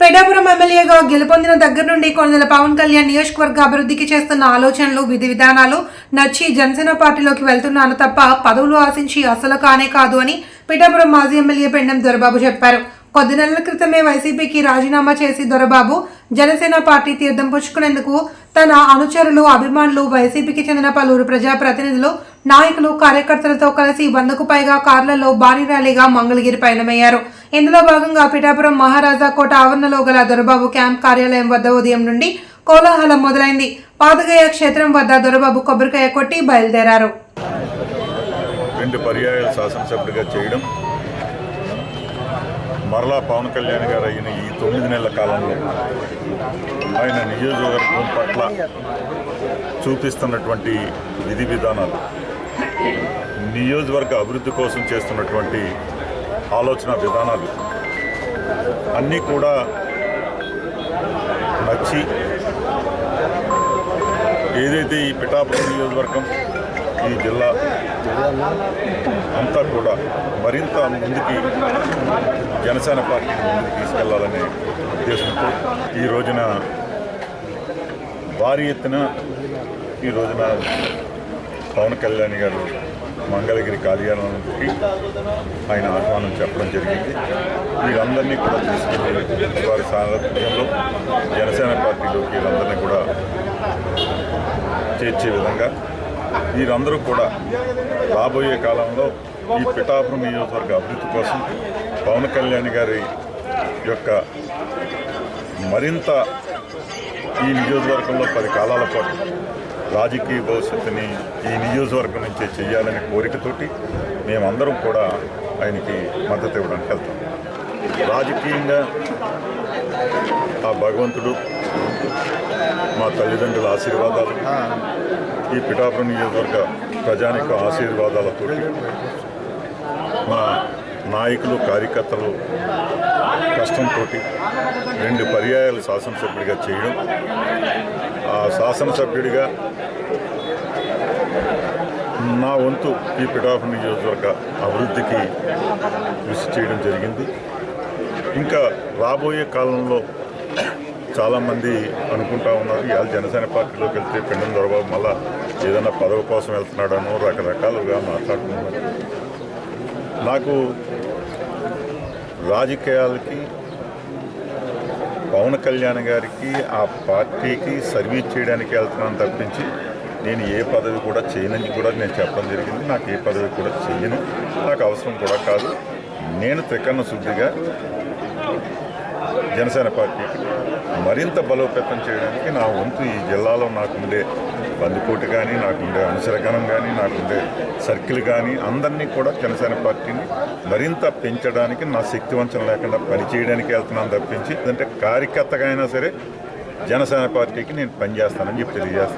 పెడాపురం ఎమ్మెల్యేగా గెలుపొందిన దగ్గర నుండి కొందల పవన్ కళ్యాణ్ నియోజకవర్గ అభివృద్ధికి చేస్తున్న ఆలోచనలు విధి విధానాలు నచ్చి జనసేన పార్టీలోకి వెళ్తున్నాను తప్ప పదవులు ఆశించి అసలు కానే కాదు అని పిఠాపురం మాజీ ఎమ్మెల్యే పెండం దొరబాబు చెప్పారు. కొద్ది నెలల క్రితమే వైసీపీకి రాజీనామా చేసి దొరబాబు జనసేన పార్టీ తీర్థం పుచ్చుకునేందుకు తన అనుచరులు అభిమానులు వైసీపీకి చెందిన పలువురు ప్రజాప్రతినిధులు నాయకులు కార్యకర్తలతో కలిసి వందకు పైగా కార్లలో భారీ ర్యాలీగా మంగళగిరి పయనమయ్యారు. ఇందులో భాగంగా పిఠాపురం మహారాజా కోట ఆవరణలో గల దొరబాబు క్యాంప్ కార్యాలయం వద్ద ఉదయం నుండి కోలాహలం మొదలైంది. పాదగయ క్షేత్రం వద్ద దొరబాబు కొబ్బరికాయ కొట్టి బయలుదేరారు. రెండు పర్యాయాలు శాసనసభ్యుడిగా చేయడం మరలా పవన్ కళ్యాణ్ గారు అయిన ఈ తొమ్మిది నెలల కాలంలో ఆయన నియోజకవర్గం పట్ల చూపిస్తున్నటువంటి విధి విధానాలు నియోజకవర్గ అభివృద్ధి కోసం చేస్తున్నటువంటి ఆలోచన విధానాలు అన్నీ కూడా నచ్చి ఏదైతే ఈ పిఠాపురం నియోజకవర్గం ఈ జిల్లా అంతా కూడా మరింత ముందుకి జనసేన పార్టీ ముందుకు తీసుకెళ్ళాలనే ఉద్దేశంతో ఈ రోజున భారీ ఎత్తున ఈ రోజున పవన్ కళ్యాణ్ గారు మంగళగిరి కార్యాలయానికి ఆయన ఆహ్వానం చెప్పడం జరిగింది. వీరందరినీ కూడా తీసుకుని వారి సారథ్యంలో జనసేన పార్టీలోకి వీరందరినీ కూడా చేర్చే విధంగా వీరందరూ కూడా రాబోయే కాలంలో ఈ పిఠాపురం నియోజకవర్గ అభివృద్ధి కోసం పవన్ కళ్యాణ్ గారి యొక్క మరింత ఈ నియోజకవర్గంలో పది కాలాల పాటు రాజకీయ భవిష్యత్తుని ఈ నియోజకవర్గం నుంచే చేయాలనే కోరికతోటి మేమందరం కూడా ఆయనకి మద్దతు ఇవ్వడానికి వెళ్తాం. రాజకీయంగా ఆ భగవంతుడు మా తల్లిదండ్రుల ఆశీర్వాదాలు. ఈ పిఠాపురం నియోజకవర్గ ప్రజానిక ఆశీర్వాదాలతో మా నాయకులు కార్యకర్తలు కష్టంతో రెండు పర్యాయాలు శాసనసభ్యుడిగా చేయడం. ఆ శాసనసభ్యుడిగా నా వంతు ఈ పిఠాపురం నియోజకవర్గ అభివృద్ధికి కృషి చేయడం జరిగింది. ఇంకా రాబోయే కాలంలో చాలామంది అనుకుంటా ఉన్నారు ఇవాళ జనసేన పార్టీలోకి వెళ్తే పెండం దొరబాబు మళ్ళా ఏదైనా పదవి కోసం వెళ్తున్నాడనో రకరకాలుగా మాట్లాడుతున్నారు. నాకు రాజకీయాలకి పవన్ కళ్యాణ్ గారికి ఆ పార్టీకి సర్వీస్ చేయడానికి వెళ్తున్నాను తప్పించి నేను ఏ పదవి కూడా చేయనని కూడా నేను చెప్పడం జరిగింది. నాకు ఏ పదవి కూడా చేయను నాకు అవసరం కూడా కాదు. నేను త్రికరణ శుద్ధిగా జనసేన పార్టీకి మరింత బలోపేతం చేయడానికి నా వంతు ఈ జిల్లాలో నాకుండే బందిపోటు కానీ నాకుండే అనుసరగణం కానీ నాకుండే సర్కిల్ కానీ అందరినీ కూడా జనసేన పార్టీని మరింత పెంచడానికి నా శక్తి వంచన లేకుండా పనిచేయడానికి వెళ్తున్నాను తప్పించి అంటే కార్యకర్తగా అయినా సరే జనసేన పార్టీకి నేను పనిచేస్తానని చెప్పి తెలియజేస్తాను